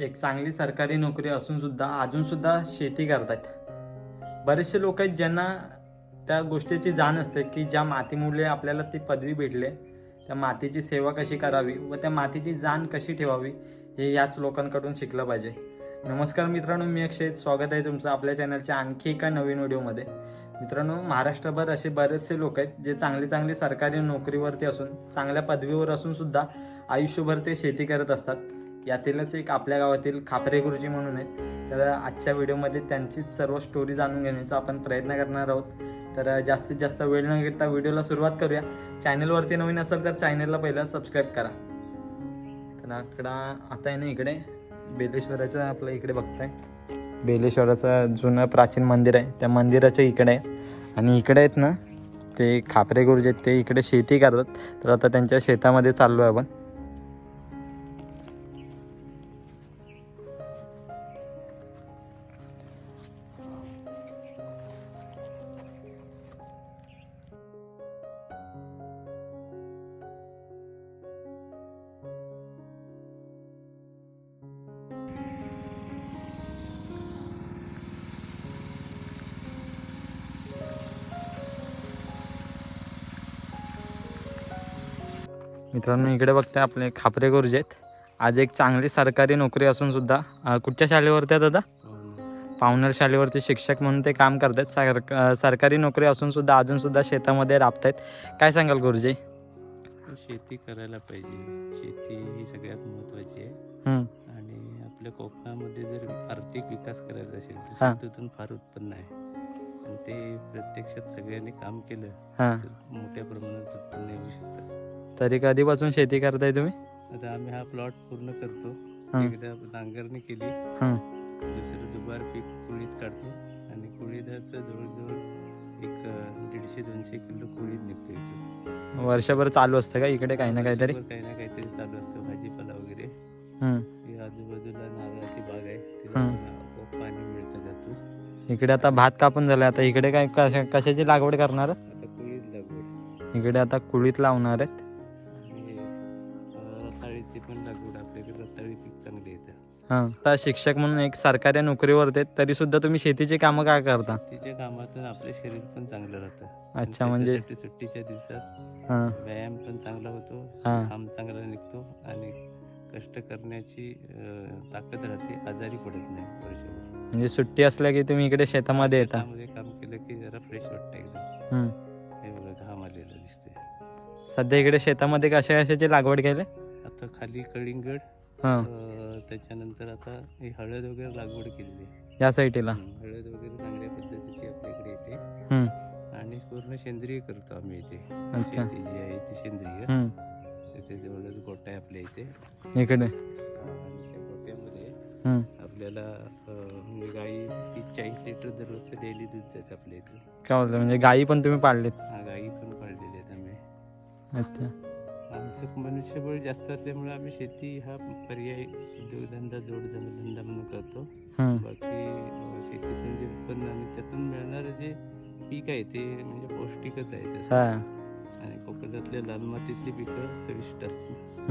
एक चांगली सरकारी नोकरी असून सुद्धा अजून सुद्धा शेती करतात बरेचसे लोक आहेत ज्यांना त्या गोष्टीची जाण असते की ज्या मातीमुळे आपल्याला ती पदवी भेटले त्या मातीची सेवा कशी करावी व त्या मातीची जाण कशी ठेवावी हे याच लोकांकडून शिकलं पाहिजे. नमस्कार मित्रांनो मी अक्षय. स्वागत आहे तुमचं आपल्या चॅनलच्या आणखी एका नवीन व्हिडिओमध्ये मित्रांनो महाराष्ट्रभर असे बरेचसे लोक आहेत जे चांगली चांगली सरकारी नोकरीवरती असून चांगल्या पदवीवर असून सुद्धा आयुष्यभर ते शेती करत असतात. यातीलच एक आपल्या गावातील खापरे गुरुजी म्हणून आहेत. तर आजच्या व्हिडिओमध्ये त्यांचीच सर्व स्टोरी जाणून घेण्याचा आपण प्रयत्न करणार आहोत. तर जास्तीत जास्त वेळ न घेता व्हिडिओला सुरुवात करूया. चॅनलवरती नवीन असेल तर चॅनलला पहिला सबस्क्राईब करा. तर आकडा आता आहे ना इकडे. बेलेश्वराचं आपलं इकडे बघताय. बेलेश्वराचं जुनं प्राचीन मंदिर आहे. त्या मंदिराच्या इकडे आहे. आणि इकडे आहेत ना ते खापरे गुरुजी आहेत. ते इकडे शेती करतात. तर आता त्यांच्या शेतामध्ये चाललो आहे आपण. मित्रांनो इकडे बघताय आपले खापरे गुरुजी आहेत. आज एक चांगली सरकारी नोकरी असून सुद्धा कुठच्या शाळेवरती आहेत दादा? पावनर शाळेवरती शिक्षक म्हणून ते काम करतात सर सरकारी नोकरी असून सुद्धा अजून सुद्धा शेतामध्ये राबतायत. काय सांगाल गुरुजी? शेती करायला पाहिजे. शेती ही सगळ्यात महत्वाची आहे. आणि आपल्या कोकणामध्ये जर आर्थिक विकास करायचा असेल तर. शेतीतून फार उत्पन्न आहे. आणि ते प्रत्यक्षात सगळ्यांनी काम केलं हा. तर मोठ्या प्रमाणात उत्पन्न येऊ शकतं. तरी कधीपासून शेती करताय तुम्ही? आता आम्ही हा प्लॉट पूर्ण करतो. हा. एकदा नांगरणी केली. हा. दुसरं दुबार पीक कुळीत काढतो. आणि कुळीदाचं जवळजवळ एक अं, दीडशे दोनशे किलो कुळीत निघतो इथे. वर्षभर चालू असतं का इकडे काही ना काहीतरी? वर्षभर काही ना काहीतरी चालू असतं. भाजीपाला वगैरे. ही. आजूबाजूला नारळाची बाग आहे. तिला हं. आपोआप पाणी मिळतं जातं. इकडे आता भात कापून झालं आता इकडे काय कशा कशाची लागवड करणार? आता कुळीत लागवड. इकडे आता कुळीत लावणार आहेत. हा आता शिक्षक म्हणून एक सरकारी नोकरीवर आहेत तरी सुद्धा तुम्ही शेतीची कामं काय करता? तिच्या कामातून आपले शरीर पण चांगलं राहतं. अच्छा, म्हणजे- त्याच्यासाठी सुट्टीच्या दिवसात हा. व्यायाम पण चांगला होतो हा. घाम चांगला निघतो आणि कष्ट करण्याची अं, ताकद राहते आजारी पडत नाही वर्षभर. म्हणजे सुट्टी असल्या की तुम्ही इकडे शेतामध्ये येता? शेतामध्ये काम केलं की जरा फ्रेश वाटतं एकदम. हे बघा घाम आलेला दिसतोय. सध्या इकडे शेतामध्ये कशा कशाची लागवड केली? आता खाली कळिंगड हा. अं, त्याच्यानंतर आता ही हळद वगैरे लागवड केलेली आहे. या साईडला हं, हळद वगैरे चांगल्या पद्धतीची आपल्याकडे येते. हम्म. आणि पूर्ण सेंद्रिय करतो आम्ही इथे. अच्छा. शेती जी आहे ती सेंद्रिय. हम्म. तिथे जवळच गोटा आहे आपल्या इथे. इकडे? आणि त्या गोट्यामध्ये हम्म. आपल्याला अं, म्हणजे गाई तीस चाळीस लिटर दररोजचं डेली दूध देतात आपल्या इथे. काय बोलतो? म्हणजे गायी पण तुम्ही पाळलेत? हा गाई पण पाळलेल्या आहेत आम्ही. अच्छा. आमचं मनुष्यबळ जास्त असल्यामुळे आम्ही शेती हा पर्याय उद्योगधंदा जोडधंदा म्हणून करतो. बाकी शेतीतून जे उत्पन्न आणि त्यातून मिळणारं जे पीक आहे ते म्हणजे पौष्टिकच आहे तसं हा. आणि कोकणातल्या लाल मातीतली पिकं चविष्ट असतात.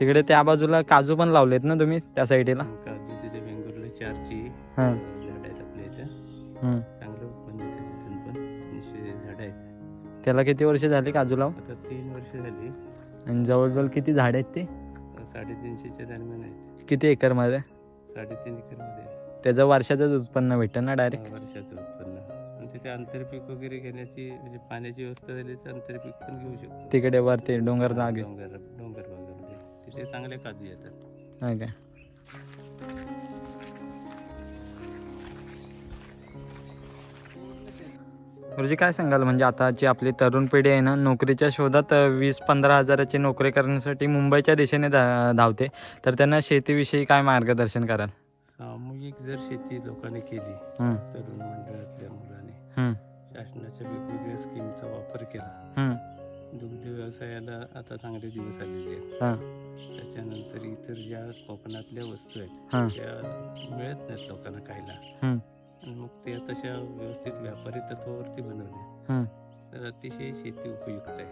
तिकडे त्या बाजूला काजू पण लावलेत ना तुम्ही त्या साईडला? काजू तिथे बेंगलोरला चारची. झाड आहेत आपल्या इथं. त्याला किती वर्ष झाली काजू लावून? आता तीन वर्ष झाली. आणि जवळजवळ किती झाड आहेत ते? साडेतीनशेच्या दरम्यान आहेत किती एकरमध्ये साडेतीन एकरमध्ये आहे. त्याचं वर्षाचंच उत्पन्न भेटतं ना डायरेक्ट हा, वर्षाचं उत्पन्न. आणि तिथे आंतरपीक वगैरे घेण्याची म्हणजे पाण्याची व्यवस्था झाली तर आंतरपीक पण घेऊ शकतो. तिकडे वरती डोंगर जागे डोंगर डोंगर भागामध्ये तिथे चांगले काजू येतात. नाही काय गुरुजी काय सांगाल? म्हणजे आताची आपली तरुण पिढी आहे ना नोकरीच्या शोधात वीस पंधरा हजाराची नोकरी करण्यासाठी मुंबईच्या दिशेने धा धावते. तर त्यांना शेतीविषयी काय मार्गदर्शन कराल? सामूहिक जर शेती लोकांनी केली तरुण मंडळातल्या मुलांनी शासनाच्या वेगवेगळ्या स्कीमचा वापर केला. दुग्ध व्यवसायाला आता चांगले दिवस आलेले आहेत. हा, त्याच्यानंतर इतर ज्या कोकणातल्या वस्तू आहेत हा, त्या मिळत नाहीत लोकांना खायला. आणि मग ते तशा व्यवस्थित व्यापारी तत्वावरती बनवले. तर अतिशय शेती उपयुक्त आहे.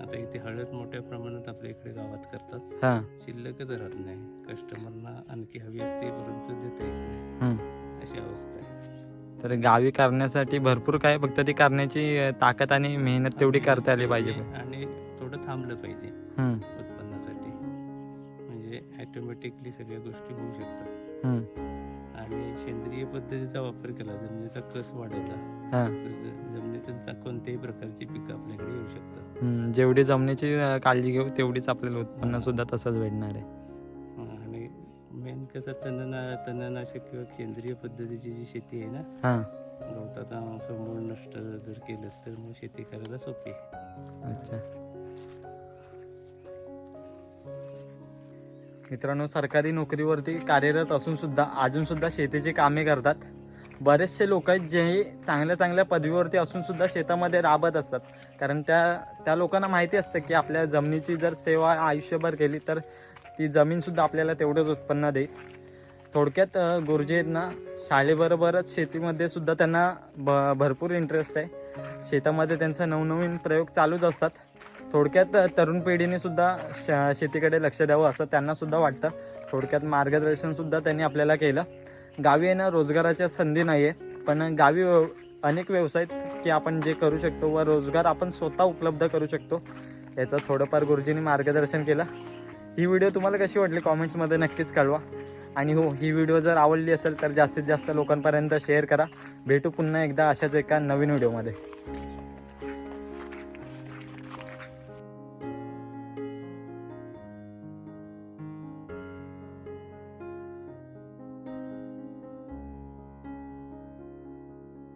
आता इथे हळद मोठ्या प्रमाणात आपल्या इकडे गावात करतात. हां. शिल्लकच राहत नाही. कस्टमरना आणखी हवी असते परंतु देता येत नाही. अशी अवस्था आहे. तर गावी करण्यासाठी भरपूर काय फक्त ती करण्याची ताकद आणि मेहनत तेवढी करता आली पाहिजे. आणि- थोडं थांबलं पाहिजे. उत्पन्नासाठी. म्हणजे ॲटोमॅटिकली सगळ्या गोष्टी होऊ शकतात. सेंद्रिय पद्धतीचा वापर केला जमिनीचा कस वाढवला हां, तर जमिनीतून चा- कोणत्याही प्रकारची पिकं आपल्याकडे येऊ शकतात. हम्म. जेवढी जमिनीची अं, काळजी घेऊ तेवढीच आपल्याला उत्पन्न सुद्धा तसंच भेटणार आहे. आणि मेन कसं तणना तणनाशक किंवा सेंद्रिय पद्धतीची जी शेती आहे ना हां. गवताचा समूळ नष्ट जर केलंच तर मग शेती करायला सोपी आहे. अच्छा. मित्रांनो सरकारी नोकरीवरती कार्यरत असून सुद्धा अजून सुद्धा शेतीची कामे करतात. बरेचसे लोक आहेत जे चांगल्या चांगल्या पदवीवरती असून सुद्धा शेतामध्ये राबत असतात. कारण त्या त्या लोकांना माहिती असतं की आपल्या जमिनीची जर सेवा आयुष्यभर केली तर ती जमीनसुद्धा आपल्याला तेवढंच उत्पन्न देईल. थोडक्यात गुरुजींना आहेत ना शाळेबरोबरच शेतीमध्ये सुद्धा त्यांना भ भरपूर इंटरेस्ट आहे. शेतामध्ये त्यांचा नवनवीन प्रयोग चालूच असतात. थोडक्यात तरुण पिढीने सुद्धा श शेतीकडे लक्ष द्यावं असं त्यांना सुद्धा वाटतं. थोडक्यात मार्गदर्शन सुद्धा त्यांनी आपल्याला केलं. गावी येणं रोजगाराच्या संधी नाही आहे पण गावी अनेक व्यवसाय की आपण जे करू शकतो व रोजगार आपण स्वतः उपलब्ध करू शकतो याचं थोडंफार गुरुजींनी मार्गदर्शन केलं. ही व्हिडिओ तुम्हाला कशी वाटली कॉमेंट्समध्ये नक्कीच कळवा. आणि हो ही व्हिडिओ जर आवडली असेल तर जास्तीत जास्त लोकांपर्यंत शेअर करा. भेटू पुन्हा एकदा अशाच एका नवीन व्हिडिओमध्ये.